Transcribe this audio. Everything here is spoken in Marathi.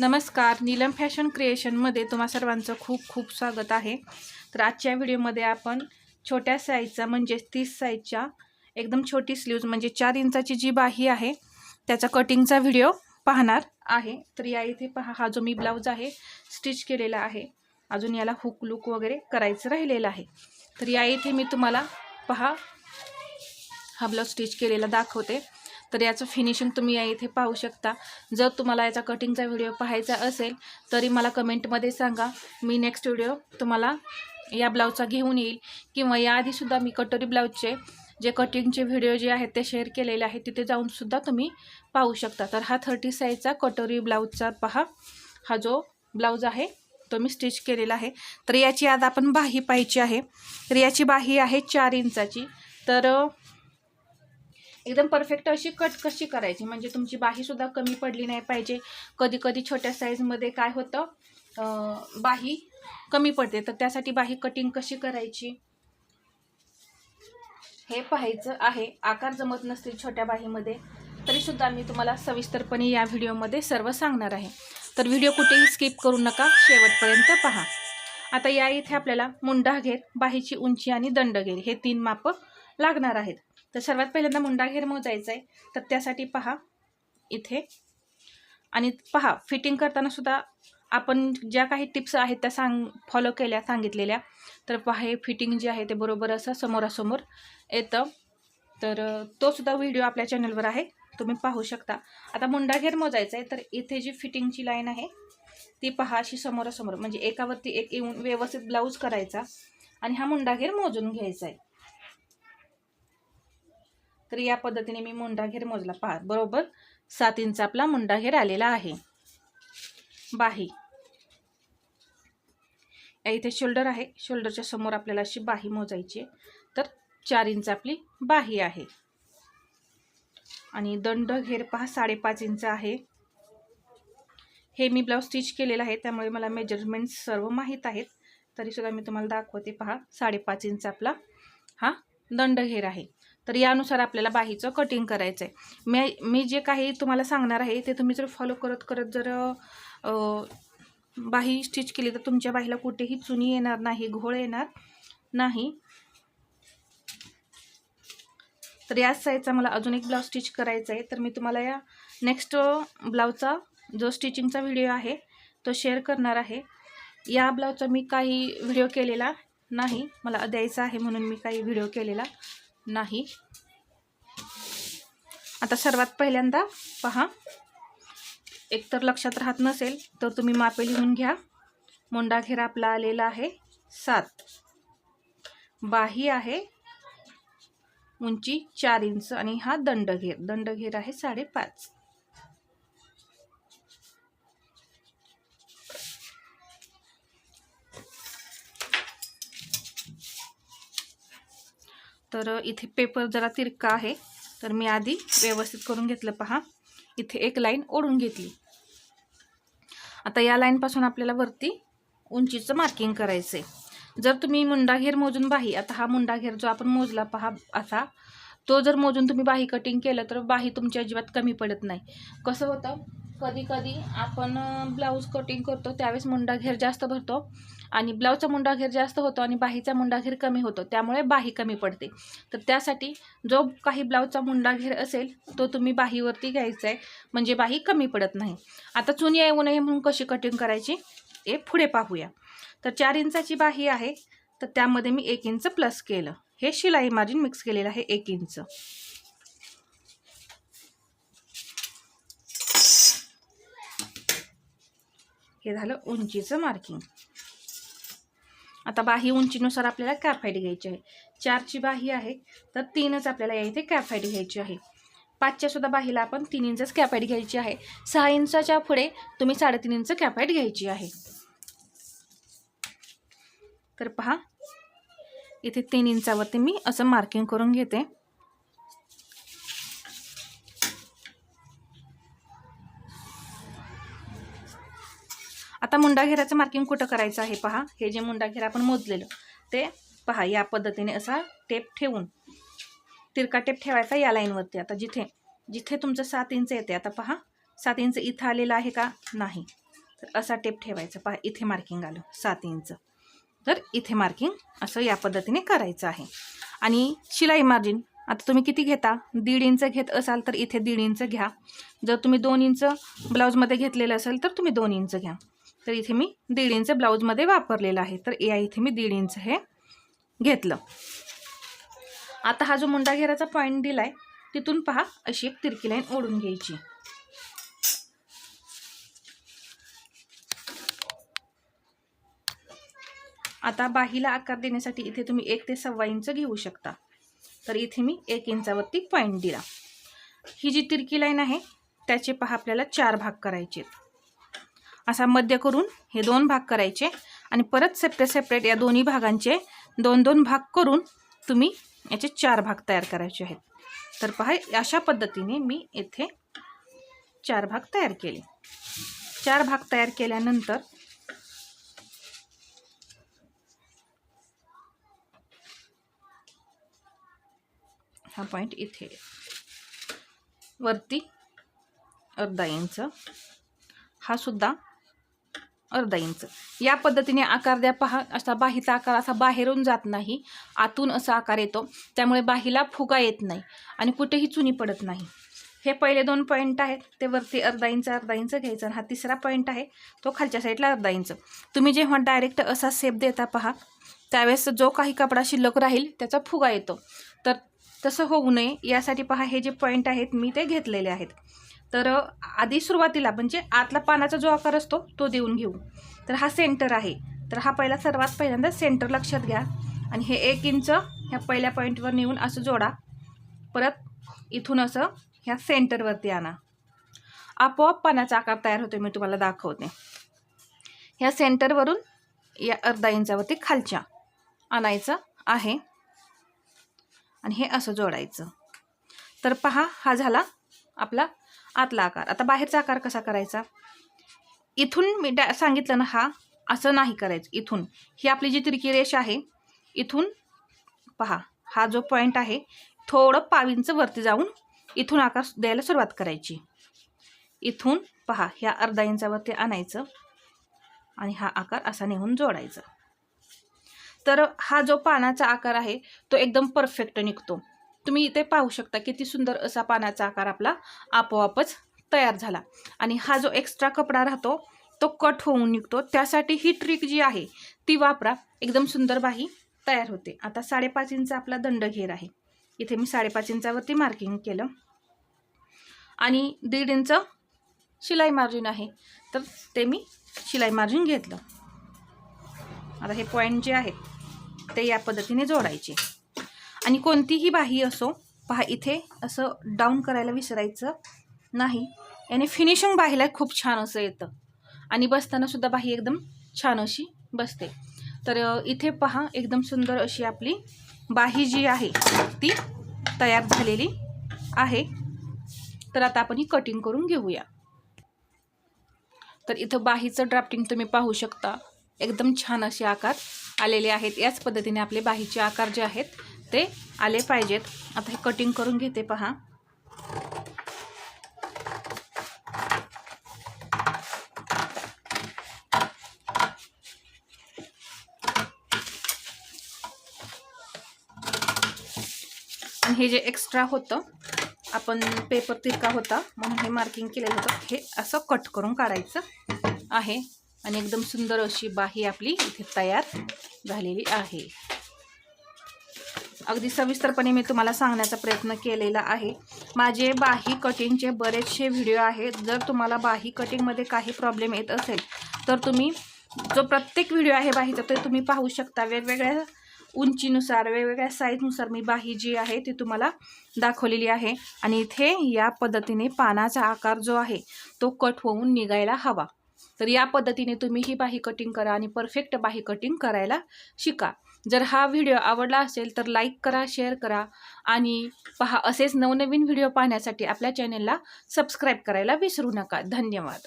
नमस्कार. नीलम फॅशन क्रिएशनमध्ये तुम्हा सर्वांचं खूप खूप स्वागत आहे. तर आजच्या व्हिडिओमध्ये आपण छोट्या साईजचा म्हणजेच तीस साईजच्या एकदम छोटी स्लीव्ज म्हणजे चार इंचाची जी बाही आहे त्याचा कटिंगचा व्हिडिओ पाहणार आहे. तर या इथे पहा हा जो मी ब्लाऊज आहे स्टिच केलेला आहे. अजून याला हुक लुक वगैरे करायचं राहिलेलं आहे. तर या इथे मी तुम्हाला पहा हा ब्लाऊज स्टिच केलेला दाखवते. तर याचं फिनिशिंग तुम्ही या इथे पाहू शकता. जर तुम्हाला याचा कटिंगचा व्हिडिओ पाहायचा असेल तरी मला कमेंटमध्ये सांगा. मी नेक्स्ट व्हिडिओ तुम्हाला या ब्लाऊजचा घेऊन येईल. किंवा याआधीसुद्धा मी कटोरी ब्लाऊजचे जे कटिंगचे व्हिडिओ जे आहेत ते शेअर केलेले आहेत तिथे जाऊनसुद्धा तुम्ही पाहू शकता. तर हा थर्टी साईजचा कटोरी ब्लाऊजचा पहा. हा जो ब्लाऊज आहे तो मी स्टिच केलेला आहे. तर याची आज आपण बाही पाहायची आहे. तर याची बाही आहे चार इंचाची. तर एकदम परफेक्ट अशी कट कशी करायची? म्हणजे तुमची बाहीसुद्धा कमी पडली नाही पाहिजे. कधी कधी छोट्या साईजमध्ये काय होतं बाही कमी पडते. तर त्यासाठी बाही कटिंग कशी करायची? हे पाहायचं आहे. आकार जमत नसतील छोट्या बाहीमध्ये तरीसुद्धा मी तुम्हाला सविस्तरपणे या व्हिडिओमध्ये सर्व सांगणार आहे. तर व्हिडिओ कुठेही स्किप करू नका. शेवटपर्यंत पहा. आता या इथे आपल्याला मुंडा घेर बाहीची उंची आणि दंड घेर हे तीन मापं लागणार आहेत. तर सर्वात पहिल्यांदा मुंडा घेर मोजायचा आहे तर त्यासाठी पहा इथे. आणि पहा फिटिंग करताना सुद्धा आपण ज्या काही टिप्स आहेत त्या सांग फॉलो केल्या सांगितलेल्या. तर पहा हे फिटिंग जे आहे ते बरोबर असं समोरासमोर येतं. तर तोसुद्धा तो सुद्धा व्हिडिओ आपल्या चॅनलवर आहे. तुम्ही पाहू शकता. आता मुंडा घेर मोजायचा आहे तर इथे जी फिटिंगची लाईन आहे ती पहा अशी समोरासमोर. म्हणजे एकावरती एक येऊन व्यवस्थित ब्लाऊज करायचा. आणि हा मुंडा घेर मोजून घ्यायचा आहे तर या पद्धतीने मी मुंडा घेर मोजला. पहा बरोबर? सात इंच आपला मुंडा घेर आलेला आहे. बाही. या इथे शोल्डर आहे. शोल्डरच्या समोर आपल्याला अशी बाही मोजायची आहे. तर चार इंच आपली बाही आहे. आणि दंड घेर पहा साडेपाच इंच आहे. हे मी ब्लाऊज स्टिच केलेलं आहे. त्यामुळे मला मेजरमेंट्स सर्व माहीत आहेत. तरीसुद्धा मी तुम्हाला दाखवते. पहा साडेपाच इंच आपला हा दंड घेर आहे. तर यानुसार आपल्याला बाहीचं कटिंग करायचं आहे मी मी जे काही तुम्हाला सांगणार आहे ते तुम्ही जर फॉलो करत करत जर बाही स्टिच केली तर तुमच्या बाहीला कुठेही चुनी येणार नाही घोळ येणार नाही. तर याच साईजचा मला अजून एक ब्लाऊज स्टिच करायचा आहे तर मी तुम्हाला या नेक्स्ट ब्लाऊजचा जो स्टिचिंगचा व्हिडिओ आहे तो शेअर करणार आहे. या ब्लाऊजचा मी काही व्हिडिओ केलेला नाही. मला द्यायचा आहे म्हणून मी काही व्हिडिओ केलेला. नाही. आता सर्वात पहिल्यांदा पहा. एकतर लक्षात राहत नसेल तर तुम्ही मापे लिहून घ्या. मोंडा घेरा आपला आलेला आहे. सात. बाही आहे. उंची चार इंच आणि हा दंडघेर. दंडघेर आहे साडेपाच. तर इथे पेपर जरा तिरका आहे. तर मी आधी व्यवस्थित करून घेतलं पहा. इथे एक लाईन ओढून घेतली. आता या लाईनपासून आपल्याला वरती उंचीचं मार्किंग करायचं आहे जर तुम्ही मुंडाघेर मोजून बाही आता हा मुंडाघेर जो आपण मोजला पहा असा तो जर मोजून तुम्ही बाही कटिंग केलं तर बाही तुमच्या अजिबात कमी पडत नाही. कसं होतं? कधी कधी आपण ब्लाऊज कटिंग करतो त्यावेळेस मुंडाघेर जास्त भरतो. आणि ब्लाऊजचा मुंडाघेर जास्त होतो आणि बाहीचा मुंडाघेर कमी होतो त्यामुळे बाही कमी पडते. तर त्यासाठी जो काही ब्लाऊजचा मुंडाघेर असेल तो तुम्ही बाहीवरती घ्यायचा आहे म्हणजे बाही कमी पडत नाही. आता चुनी येऊ नये म्हणून कशी कटिंग करायची हे पुढे पाहूया. तर चार इंचाची बाही आहे तर त्यामध्ये मी एक इंच प्लस केलं. हे शिलाई मार्जिन मिक्स केलेलं आहे एक इंच. हे झालं उंचीचं मार्किंग आता बाही उंचीनुसार आपल्याला कॅफाईट घ्यायची आहे. चारची बाही आहे तर तीनच आपल्याला या इथे कॅफाईट घ्यायची आहे. पाचच्यासुद्धा बाहीला आपण तीन इंचच कॅफाईट घ्यायची आहे. सहा इंचाच्या पुढे तुम्ही साडेतीन इंच कॅफाईट घ्यायची आहे. तर पहा इथे तीन इंचावरती मी असं मार्किंग करून घेते. आता मुंडाघेराचं मार्किंग कुठं करायचं आहे पहा. हे जे मुंडाघेर आपण मोजलेलं ते पहा या पद्धतीने असा टेप ठेवून तिरका टेप ठेवायचा या लाईनवरती आता जिथे जिथे तुमचं सात इंच येते आता पहा सात इंच इथं आलेलं आहे का? नाही. तर असा टेप ठेवायचा. पहा इथे मार्किंग आलं सात इंच तर इथे मार्किंग असं या पद्धतीने करायचं आहे. आणि शिलाई मार्जिन आता तुम्ही किती घेता? दीड इंच घेत असाल तर इथे दीड इंच घ्या. जर तुम्ही दोन इंच ब्लाऊजमध्ये घेतलेलं असेल तर तुम्ही दोन इंच घ्या. तर इथे मी दीड इंच ब्लाऊजमध्ये वापरलेलं आहे. तर या इथे मी दीड इंच हे घेतलं. आता हा जो मुंडा घेराचा पॉईंट दिला आहे तिथून पहा अशी एक तिरकी लाईन ओढून घ्यायची. आता बाहीला आकार देण्यासाठी इथे तुम्ही एक ते सव्वा इंच घेऊ शकता. तर इथे मी एक इंचावरती पॉईंट दिला. ही जी तिरकी लाईन आहे त्याचे पहा आपल्याला चार भाग करायचे आहेत असा मध्य करून हे दोन भाग करायचे आणि परत सेपरेट सेपरेट या दोन्ही भागांचे दोन दोन भाग करून तुम्ही याचे चार भाग तयार करायचे आहेत. तर पहा अशा पद्धतीने मी येथे चार भाग तयार केले. चार भाग तयार केल्यानंतर हा पॉईंट इथे वरती अर्धा इंच. हा सुद्धा अर्धा इंच या पद्धतीने आकार द्या. पहा असा बाहीचा आकार असा बाहेरून जात नाही. आतून असा आकार येतो. त्यामुळे बाहीला फुगा येत नाही आणि कुठेही चुनी पडत नाही. हे पहिले दोन पॉईंट आहेत. ते वरती अर्धा इंच अर्धा इंच घ्यायचं आणि हा तिसरा पॉईंट आहे. तो खालच्या साईडला अर्धा इंच तुम्ही जेव्हा डायरेक्ट असा सेप देता पहा त्यावेळेस जो काही कपडा शिल्लक राहील त्याचा फुगा येतो. तर तसं होऊ नये. यासाठी पहा हे जे पॉईंट आहेत मी ते घेतलेले आहेत. तर आधी सुरुवातीला म्हणजे आतला पानाचा जो आकार असतो तो देऊन घेऊ. तर हा सेंटर आहे. तर हा पहिला सर्वात पहिल्यांदा सेंटर लक्षात घ्या. आणि हे एक इंच ह्या पहिल्या पॉईंटवर नेऊन असं जोडा. परत इथून असं ह्या सेंटरवरती आणा. आपोआप पानाचा आकार तयार होतो मी तुम्हाला दाखवते. ह्या सेंटरवरून या अर्धा इंचावरती खालच्या आणायचं आहे. आणि हे असं जोडायचं. तर पहा हा झाला आपला आतला आकार. आता बाहेरचा आकार कसा करायचा? इथून मी डॅ सांगितलं ना हा असं नाही करायचं. इथून. ही आपली जी तिरकी रेष आहे इथून पहा हा जो पॉईंट आहे थोडं पावींचं वरती जाऊन इथून आकार द्यायला सुरुवात करायची. इथून पहा ह्या अर्धा इंचावरती आणायचं आणि हा आकार असा नेऊन जोडायचा. तर हा जो पानाचा आकार आहे तो एकदम परफेक्ट निघतो. तुम्ही इथे पाहू शकता किती सुंदर असा पानाचा आकार आपला आपोआपच तयार झाला. आणि हा जो एक्स्ट्रा कपडा राहतो तो कट होऊन निघतो. त्यासाठी ही ट्रिक जी आहे ती वापरा. एकदम सुंदर बाही तयार होते. आता साडेपाच इंच आपला दंड घेर आहे. इथे मी साडेपाच इंचावरती मार्किंग केलं. आणि दीड इंच शिलाई मार्जिन आहे. तर ते मी शिलाई मार्जिन घेतलं. आता हे पॉईंट जे आहेत ते या पद्धतीने जोडायचे. आणि कोणतीही बाही असो पहा इथे असं डाऊन करायला विसरायचं नाही. याने फिनिशिंग बाहीला खूप छान असं येतं. आणि बसतानासुद्धा बाही एकदम छान अशी बसते. तर इथे पहा एकदम सुंदर अशी आपली बाही जी आहे ती तयार झालेली आहे. तर आता आपण ही कटिंग करून घेऊया. तर इथं बाहीचं ड्राफ्टिंग तुम्ही पाहू शकता. एकदम छान असे आकार आलेले आहेत. याच पद्धतीने आपले बाहीचे आकार जे आहेत ते आले पाहिजेत. आता हे कटिंग करून घेते पहा. आणि हे जे एक्स्ट्रा होतं आपण पेपर तिरका होता म्हणून हे मार्किंग केलेलं होतं. हे असं कट करून काढायचं आहे. आणि एकदम सुंदर अशी बाही आपली इथे तयार झालेली आहे. अगदी सविस्तरपणे मी तुम्हाला सांगण्याचा प्रयत्न केलेला आहे. माझे बाही कटिंगचे बरेचसे व्हिडिओ आहेत. जर तुम्हाला बाही कटिंगमध्ये काही प्रॉब्लेम येत असेल तर तुम्ही जो प्रत्येक व्हिडिओ आहे बाहीचा ते तुम्ही पाहू शकता. वेगवेगळ्या उंचीनुसार वेगवेगळ्या साईजनुसार मी बाही जी आहे ती तुम्हाला दाखवलेली आहे. आणि इथे या पद्धतीने पानाचा आकार जो आहे तो कट होऊन निघायला हवा. तर या पद्धतीने तुम्ही ही बाही कटिंग करा आणि परफेक्ट बाही कटिंग करायला शिका. जर हा व्हिडिओ आवडला असेल तर लाईक करा शेअर करा आणि पहा असेच नवनवीन व्हिडिओ पाहण्यासाठी आपल्या चॅनलला सबस्क्राईब करायला विसरू नका. धन्यवाद.